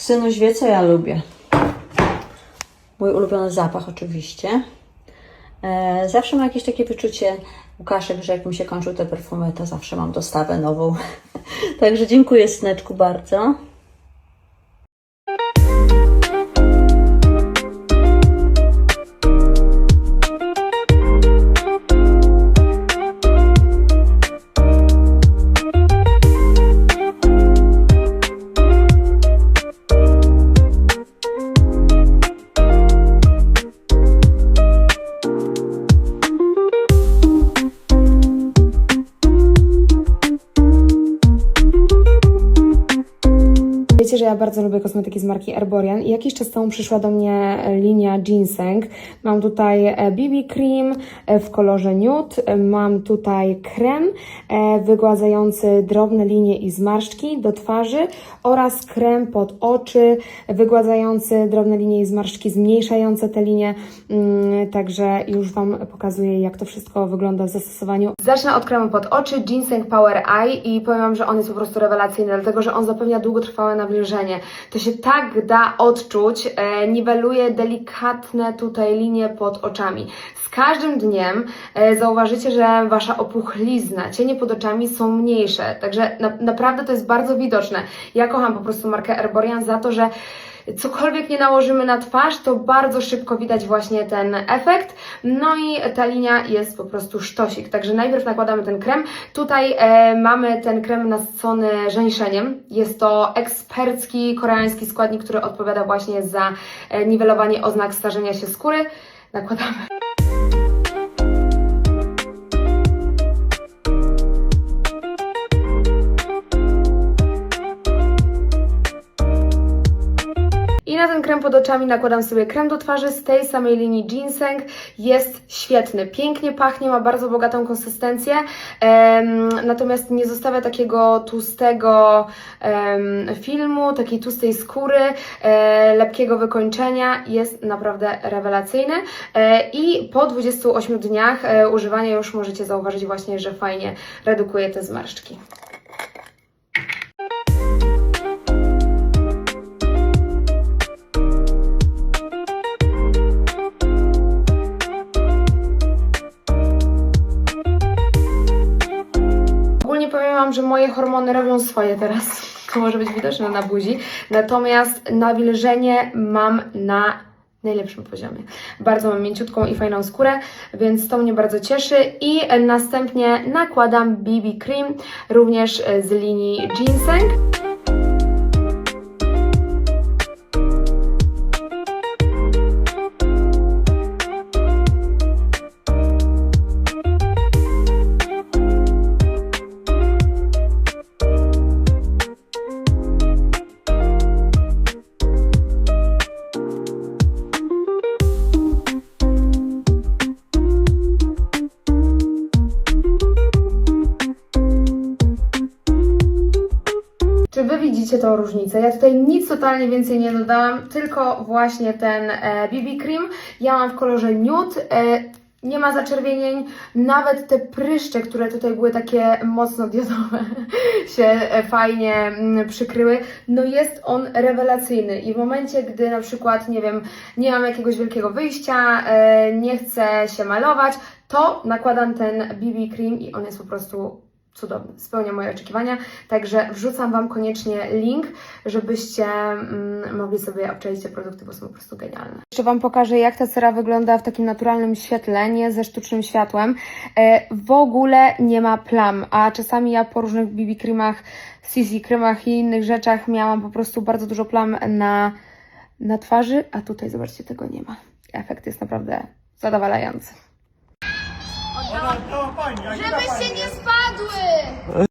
Synuś wie, co ja lubię. Mój ulubiony zapach oczywiście. E, zawsze mam jakieś takie wyczucie, Łukaszek, że jak mi się kończą te perfumy, to zawsze mam dostawę nową. Także dziękuję syneczku bardzo. Wiecie, że ja bardzo lubię kosmetyki z marki Erborian i jakiś czas temu przyszła do mnie e, linia Ginseng. Mam tutaj e, BB Cream e, w kolorze nude, e, mam tutaj krem e, wygładzający drobne linie i zmarszczki do twarzy oraz krem pod oczy wygładzający drobne linie i zmarszczki, zmniejszające te linie. Mm, Także już Wam pokazuję, jak to wszystko wygląda w zastosowaniu. Zacznę od kremu pod oczy Ginseng Power Eye i powiem Wam, że on jest po prostu rewelacyjny, dlatego że on zapewnia długotrwałe nawilżenie. To się tak da odczuć, e, niweluje delikatne tutaj linie pod oczami. Z każdym dniem e, zauważycie, że Wasza opuchlizna, cienie pod oczami są mniejsze, także na, naprawdę to jest bardzo widoczne. Ja kocham po prostu markę Erborian za to, że cokolwiek nie nałożymy na twarz, to bardzo szybko widać właśnie ten efekt. No i ta linia jest po prostu sztosik. Także najpierw nakładamy ten krem. Tutaj e, mamy ten krem nasycony żeńszeniem. Jest to ekspercki koreański składnik, który odpowiada właśnie za e, niwelowanie oznak starzenia się skóry. Nakładamy. Na ten krem pod oczami nakładam sobie krem do twarzy z tej samej linii Ginseng. Jest świetny, pięknie pachnie, ma bardzo bogatą konsystencję, em, natomiast nie zostawia takiego tłustego em, filmu, takiej tłustej skóry, e, lepkiego wykończenia. Jest naprawdę rewelacyjny e, i po 28 dniach e, używania już możecie zauważyć właśnie, że fajnie redukuje te zmarszczki. Że moje hormony robią swoje teraz. To może być widoczne na buzi. Natomiast nawilżenie mam na najlepszym poziomie. Bardzo mam mięciutką i fajną skórę, więc to mnie bardzo cieszy. I następnie nakładam BB Cream, również z linii Ginseng. Czy Wy widzicie tą różnicę? Ja tutaj nic totalnie więcej nie dodałam, tylko właśnie ten e, BB Cream. Ja mam w kolorze nude. E, nie ma zaczerwienień, nawet te pryszcze, które tutaj były takie mocno diodowe, się e, fajnie mm, przykryły. No jest on rewelacyjny i w momencie, gdy na przykład, nie wiem, nie mam jakiegoś wielkiego wyjścia, e, nie chcę się malować, to nakładam ten BB Cream i on jest po prostu cudowny, spełnia moje oczekiwania. Także wrzucam Wam koniecznie link, żebyście mm, mogli sobie obczaić te produkty, bo są po prostu genialne. Jeszcze Wam pokażę, jak ta cera wygląda w takim naturalnym świetle, nie ze sztucznym światłem. E, w ogóle nie ma plam, a czasami ja po różnych BB creamach, CC creamach i innych rzeczach miałam po prostu bardzo dużo plam na, na twarzy, a tutaj zobaczcie, tego nie ma. Efekt jest naprawdę zadowalający. Żebyście nie spadły! do it.